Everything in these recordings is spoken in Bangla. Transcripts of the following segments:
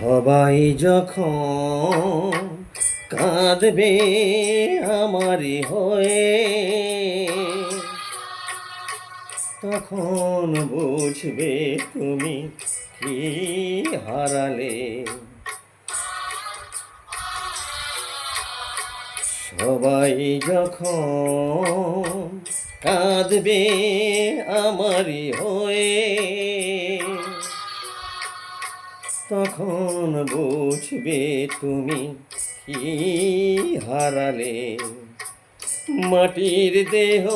সবাই যখন কাঁদবে আমারই হয়ে, তখন বুঝবে তুমি কি হারালে। সবাই যখন কাঁদবে আমারই হয়ে তখন বুঝবে তুমি কি হারালে। মাটির দেহ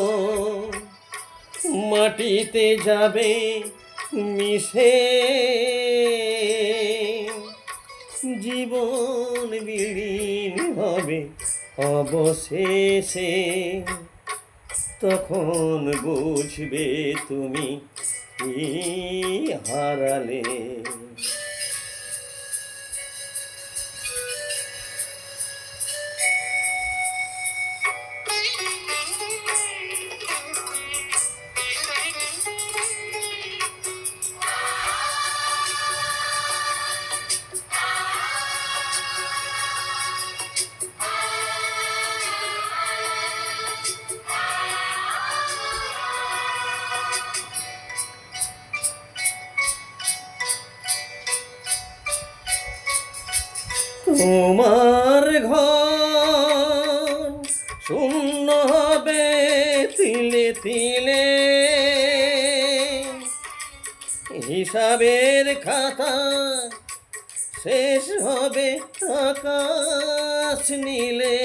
মাটিতে যাবে মিশে। জীবন বিলীন হবে অবশেষে। তখন বুঝবে তুমি কি হারালে। তোমার ঘর শূন্য হবে তিলে তিলে। হিসাবের খাতা শেষ হবে আকাশ নীলে।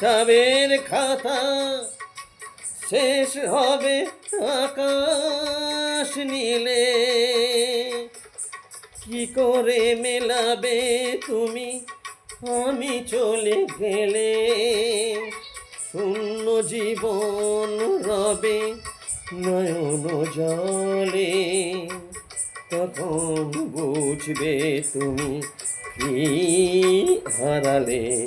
হিসাবের খাতা। শেষ হবে আকাশ নীলে। কি করে মেলাবে তুমি? আমি চলে গেলে শূন্য জীবন রবে নয়ন জলে। তখন বুঝবে তুমি কি হারালে।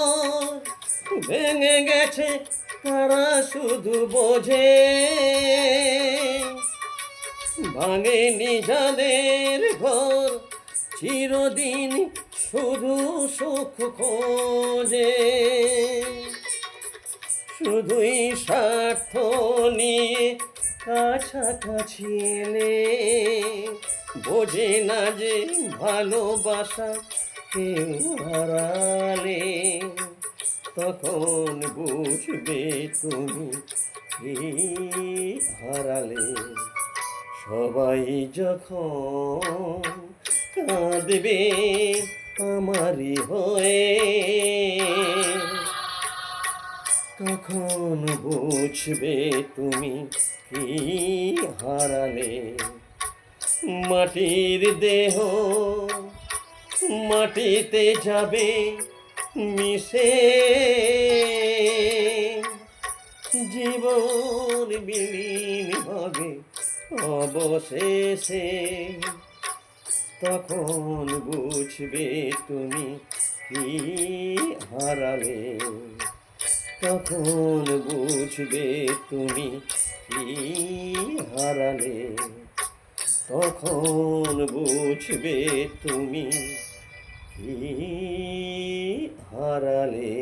ভেঙে গেছে, তারা শুধু বোঝে। ভাঙেনি যাদের ঘর, চিরদিন শুধু সুখ খোঁজে। শুধুই স্বার্থ নিয়ে কাছাকাছি এলে। বোঝে না যে ভালোবাসা কেউ হারালে। তখন বুঝবে তুমি হারালে। সবাই যখন কাঁদবে আমারই হয়ে, তখন বুঝবে তুমি কি হারালে। মাটির দেহ মাটিতে যাবে মিশে। জীবন বিলীন হবে অবশেষে। তখন বুঝবে তুমি কি হারালে। তখন বুঝবে তুমি কি হারালে। তখন বুঝবে তুমি কি হারালে